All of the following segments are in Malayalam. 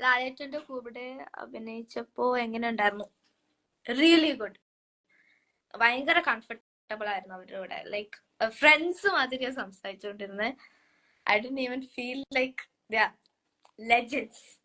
ലാലേട്ടന്റെ കൂടെ അഭിനയിച്ചപ്പോ എങ്ങനെ ഉണ്ടായിരുന്നു? റിയലി ഗുഡ് ഭയങ്കര കംഫർട്ടബിൾ ആയിരുന്നു അവരുടെ കൂടെ. ലൈക്ക് ഫ്രണ്ട്സ് മാതിരിയാ സംസാരിച്ചുകൊണ്ടിരുന്നത് I'd even feel like legends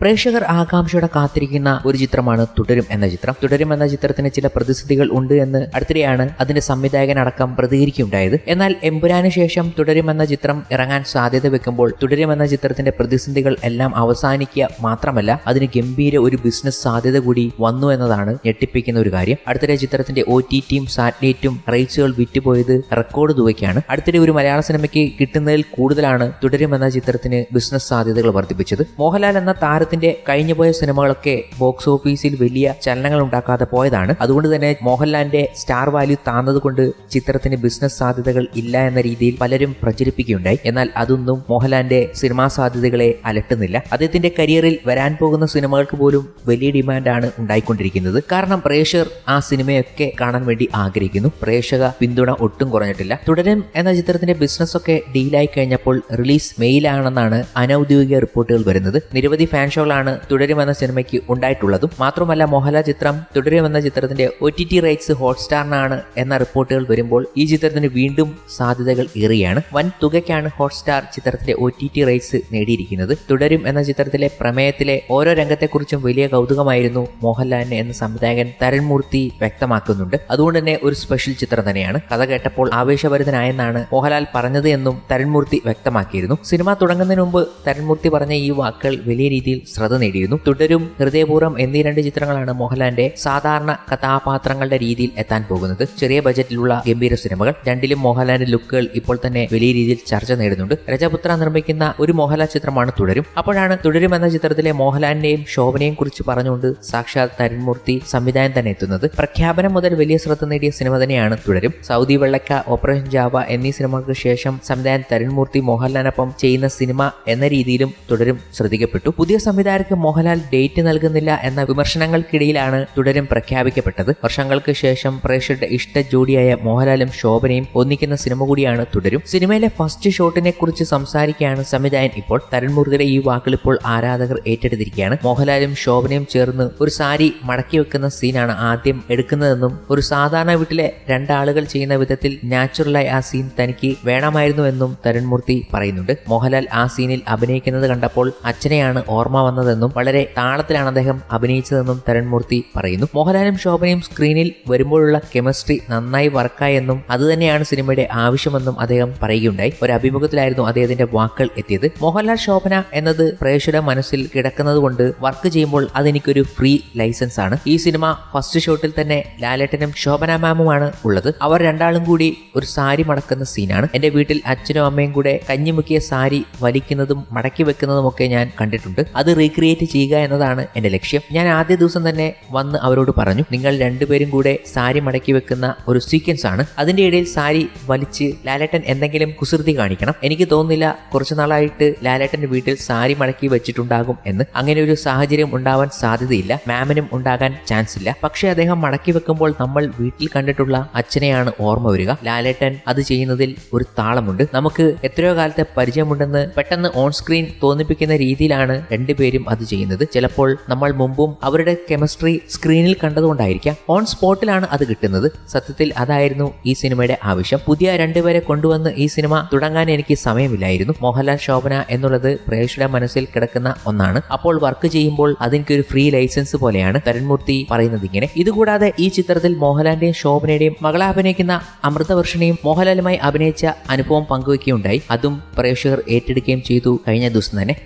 പ്രേക്ഷകർ ആകാംക്ഷയോടെ കാത്തിരിക്കുന്ന ഒരു ചിത്രമാണ് തുടരും എന്ന ചിത്രം. തുടരും എന്ന ചിത്രത്തിന് ചില പ്രതിസന്ധികൾ ഉണ്ട് എന്ന് അടുത്തിടെയാണ് അതിന്റെ സംവിധായകൻ അടക്കം പ്രതികരിക്കുകയുണ്ടായത്. എന്നാൽ എമ്പുരാന് ശേഷം തുടരും എന്ന ചിത്രം ഇറങ്ങാൻ സാധ്യത വെക്കുമ്പോൾ തുടരും എന്ന ചിത്രത്തിന്റെ പ്രതിസന്ധികൾ എല്ലാം അവസാനിക്കുക മാത്രമല്ല അതിന് ഗംഭീര ഒരു ബിസിനസ് സാധ്യത കൂടി വന്നു എന്നതാണ് ഞെട്ടിപ്പിക്കുന്ന ഒരു കാര്യം. അടുത്തിടെ ചിത്രത്തിന്റെ ഒ ടി ടിയും സാറ്റലൈറ്റും റൈറ്റ്സുകൾ വിറ്റുപോയത് റെക്കോർഡ് തുകയ്ക്കാണ്. അടുത്തിടെ ഒരു മലയാള സിനിമയ്ക്ക് കിട്ടുന്നതിൽ കൂടുതലാണ് തുടരും എന്ന ചിത്രത്തിന് ബിസിനസ് സാധ്യതകൾ വർദ്ധിപ്പിച്ചത്. മോഹൻലാൽ എന്ന താരത്തിന്റെ കഴിഞ്ഞുപോയ സിനിമകളൊക്കെ ബോക്സ് ഓഫീസിൽ വലിയ ചലനങ്ങൾ ഉണ്ടാക്കാതെ പോയതാണ്. അതുകൊണ്ട് തന്നെ മോഹൻലാലിന്റെ സ്റ്റാർ വാല്യൂ താന്നതുകൊണ്ട് ചിത്രത്തിന് ബിസിനസ് സാധ്യതകൾ ഇല്ല എന്ന രീതിയിൽ പലരും പ്രചരിപ്പിക്കുകയുണ്ടായി. എന്നാൽ അതൊന്നും മോഹൻലാലിന്റെ സിനിമാ സാധ്യതകളെ അലട്ടുന്നില്ല. അദ്ദേഹത്തിന്റെ കരിയറിൽ വരാൻ പോകുന്ന സിനിമകൾക്ക് പോലും വലിയ ഡിമാൻഡാണ് ഉണ്ടായിക്കൊണ്ടിരിക്കുന്നത്. കാരണം പ്രേക്ഷകർ ആ സിനിമയൊക്കെ കാണാൻ വേണ്ടി ആഗ്രഹിക്കുന്നു. പ്രേക്ഷക പിന്തുണ ഒട്ടും കുറഞ്ഞിട്ടില്ല. തുടരും എന്ന ചിത്രത്തിന്റെ ബിസിനസ് ഒക്കെ ഡീലായി കഴിഞ്ഞപ്പോൾ റിലീസ് മെയിലാണെന്നാണ് അനൌദ്യോഗിക റിപ്പോർട്ടുകൾ വരുന്നത്. നിരവധി ഫാൻ ഷോകളാണ് തുടരും എന്ന സിനിമയ്ക്ക് ഉണ്ടായിട്ടുള്ളതും. മാത്രമല്ല മോഹൻലാൽ ചിത്രം തുടരും എന്ന ചിത്രത്തിന്റെ ഒ ടി ടി റൈറ്റ്സ് ഹോട്ട്സ്റ്റാറിനാണ് എന്ന റിപ്പോർട്ടുകൾ വരുമ്പോൾ ഈ ചിത്രത്തിന് വീണ്ടും സാധ്യതകൾ ഏറിയാണ് വൻ തുകയ്ക്കാണ് ഹോട്ട്സ്റ്റാർ ചിത്രത്തിന്റെ ഒ ടി ടി റൈറ്റ്സ് നേടിയിരിക്കുന്നത്. തുടരും എന്ന ചിത്രത്തിലെ പ്രമേയത്തിലെ ഓരോ രംഗത്തെക്കുറിച്ചും വലിയ കൗതുകമായിരുന്നു മോഹൻലാലിന് എന്ന സംവിധായകൻ തരൺമൂർത്തി വ്യക്തമാക്കുന്നുണ്ട്. അതുകൊണ്ട് തന്നെ ഒരു സ്പെഷ്യൽ ചിത്രം തന്നെയാണ്. കഥ കേട്ടപ്പോൾ ആവേശഭരിതനായെന്നാണ് മോഹൻലാൽ പറഞ്ഞത് എന്നും തരൺമൂർത്തി വ്യക്തമാക്കിയിരുന്നു. സിനിമ തുടങ്ങുന്നതിന് മുമ്പ് തരൺമൂർത്തി പറഞ്ഞ ഈ വാക്കുകൾ വലിയ രീതിയിൽ ശ്രദ്ധ നേടിയിരുന്നു. തുടരും ഹൃദയപൂർവം എന്നീ രണ്ട് ചിത്രങ്ങളാണ് മോഹൻലാലിന്റെ സാധാരണ കഥാപാത്രങ്ങളുടെ രീതിയിൽ എത്താൻ പോകുന്നത്. ചെറിയ ബജറ്റിലുള്ള ഗംഭീര സിനിമകൾ രണ്ടിലും മോഹൻലാലിന്റെ ലുക്കുകൾ ഇപ്പോൾ തന്നെ വലിയ രീതിയിൽ ചർച്ച നേടുന്നുണ്ട്. രജപുത്ര നിർമ്മിക്കുന്ന ഒരു മോഹൻലാൽ ചിത്രമാണ് തുടരും. അപ്പോഴാണ് തുടരും എന്ന ചിത്രത്തിലെ മോഹൻലാലിന്റെയും ശോഭനയും കുറിച്ച് പറഞ്ഞുകൊണ്ട് സാക്ഷാൽ തരുൺമൂർത്തി സംവിധാനം തന്നെ എത്തുന്നത്. പ്രഖ്യാപനം മുതൽ വലിയ ശ്രദ്ധ നേടിയ സിനിമ തന്നെയാണ് തുടരും. സൗദി വെള്ളക്ക ഓപ്പറേഷൻ ജാവ എന്നീ സിനിമകൾക്ക് ശേഷം സംവിധായകൻ തരുൺമൂർത്തി മോഹൻലാലിനൊപ്പം ചെയ്യുന്ന സിനിമ എന്ന രീതിയിലും തുടരും ശ്രദ്ധിക്കപ്പെട്ടു. പുതിയ സംവിധായകർക്ക് മോഹൻലാൽ ഡേറ്റ് നൽകുന്നില്ല എന്ന വിമർശനങ്ങൾക്കിടയിലാണ് തുടരും പ്രഖ്യാപിക്കപ്പെട്ടത്. വർഷങ്ങൾക്ക് ശേഷം പ്രേക്ഷകരുടെ ഇഷ്ട ജോഡിയായ മോഹൻലാലും ശോഭനയും ഒന്നിക്കുന്ന സിനിമ കൂടിയാണ് തുടരും. സിനിമയിലെ ഫസ്റ്റ് ഷോട്ടിനെ കുറിച്ച് സംസാരിക്കുകയാണ് സംവിധായകൻ ഇപ്പോൾ. തരുൺമൂർത്തിയുടെ ഈ വാക്കുകൾ ഇപ്പോൾ ആരാധകർ ഏറ്റെടുത്തിരിക്കുകയാണ്. മോഹൻലാലും ശോഭനയും ചേർന്ന് ഒരു സാരി മടക്കി വെക്കുന്ന സീനാണ് ആദ്യം എടുക്കുന്നതെന്നും ഒരു സാധാരണ വീട്ടിലെ രണ്ടാളുകൾ ചെയ്യുന്ന വിധത്തിൽ നാച്ചുറലായി ആ സീൻ തനിക്ക് വേണമായിരുന്നു എന്നും തരുൺമൂർത്തി പറയുന്നുണ്ട്. മോഹൻലാൽ ആ സീനിൽ അഭിനയിക്കുന്നത് കണ്ടപ്പോൾ അച്ഛനെയാണ് ഓർമ്മ വന്നതെന്നും വളരെ താളത്തിലാണ് അദ്ദേഹം അഭിനയിച്ചതെന്നും തരൺമൂർത്തി പറയുന്നു. മോഹൻലാലും ശോഭനയും സ്ക്രീനിൽ വരുമ്പോഴുള്ള കെമിസ്ട്രി നന്നായി വർക്കായെന്നും അതുതന്നെയാണ് സിനിമയുടെ ആവശ്യമെന്നും അദ്ദേഹം പറയുകയുണ്ടായി. ഒരു അഭിമുഖത്തിലായിരുന്നു അദ്ദേഹത്തിന്റെ വാക്കുകൾ എത്തിയത്. മോഹൻലാൽ ശോഭന എന്നത് പ്രേക്ഷകരുടെ മനസ്സിൽ കിടക്കുന്നത് കൊണ്ട് വർക്ക് ചെയ്യുമ്പോൾ അതെനിക്കൊരു ഫ്രീ ലൈസൻസ് ആണ്. ഈ സിനിമ ഫസ്റ്റ് ഷോട്ടിൽ തന്നെ ലാലേട്ടനും ശോഭന മാമുമാണ് ഉള്ളത്. അവർ രണ്ടാളും കൂടി ഒരു സാരി മടക്കുന്ന സീനാണ്. എന്റെ വീട്ടിൽ അച്ഛനും അമ്മയും കൂടെ കഞ്ഞിമുക്കിയ സാരി വലിക്കുന്നതും മടക്കി വെക്കുന്നതും ഒക്കെ ഞാൻ കണ്ടിട്ടുണ്ട്. അത് റീക്രിയേറ്റ് ചെയ്യുക എന്നതാണ് എന്റെ ലക്ഷ്യം. ഞാൻ ആദ്യ ദിവസം തന്നെ വന്ന് അവരോട് പറഞ്ഞു നിങ്ങൾ രണ്ടുപേരും കൂടെ സാരി മടക്കി വെക്കുന്ന ഒരു സീക്വൻസ് ആണ്. അതിന്റെ ഇടയിൽ സാരി വലിച്ച് ലാലേട്ടൻ എന്തെങ്കിലും കുസൃതി കാണിക്കണം. എനിക്ക് തോന്നുന്നില്ല കുറച്ചു നാളായിട്ട് ലാലേട്ടന്റെ വീട്ടിൽ സാരി മടക്കി വെച്ചിട്ടുണ്ടാകും എന്ന്. അങ്ങനെ ഒരു സാഹചര്യം ഉണ്ടാവാൻ സാധ്യതയില്ല. മാമിനും ഉണ്ടാകാൻ ചാൻസ് ഇല്ല. പക്ഷേ അദ്ദേഹം മടക്കി വെക്കുമ്പോൾ നമ്മൾ വീട്ടിൽ കണ്ടിട്ടുള്ള അച്ഛനെയാണ് ഓർമ്മ വരിക. ലാലേട്ടൻ അത് ചെയ്യുന്നതിൽ ഒരു താളമുണ്ട്. നമുക്ക് എത്രയോ കാലത്തെ പരിചയമുണ്ടെന്ന് പെട്ടെന്ന് ഓൺ സ്ക്രീൻ തോന്നിപ്പിക്കുന്ന രീതിയിലാണ് രണ്ടുപേരും അത് ചെയ്യുന്നത്. ചിലപ്പോൾ നമ്മൾ മുമ്പും അവരുടെ കെമിസ്ട്രി സ്ക്രീനിൽ കണ്ടതുകൊണ്ടായിരിക്കാം ഓൺ സ്പോട്ടിലാണ് അത് കിട്ടുന്നത്. സത്യത്തിൽ അതായിരുന്നു ഈ സിനിമയുടെ ആവശ്യം. പുതിയ രണ്ടുപേരെ കൊണ്ടുവന്ന് ഈ സിനിമ തുടങ്ങാൻ എനിക്ക് സമയമില്ലായിരുന്നു. മോഹൻലാൽ ശോഭന എന്നുള്ളത് പ്രേക്ഷകരുടെ മനസ്സിൽ കിടക്കുന്ന ഒന്നാണ്. അപ്പോൾ വർക്ക് ചെയ്യുമ്പോൾ അതെനിക്കൊരു ഫ്രീ ലൈസൻസ് പോലെയാണ് തരൺമൂർത്തി പറയുന്നത് ഇങ്ങനെ. ഇതുകൂടാതെ ഈ ചിത്രത്തിൽ മോഹൻലാലിന്റെയും ശോഭനയുടെയും മകളെ അഭിനയിക്കുന്ന അമൃതവർഷനെയും മോഹൻലാലുമായി അഭിനയിച്ച അനുഭവം പങ്കുവയ്ക്കുകയുണ്ടായി അതും പ്രേക്ഷകർ ഏറ്റെടുക്കുകയും ചെയ്തു കഴിഞ്ഞ ദിവസം തന്നെ.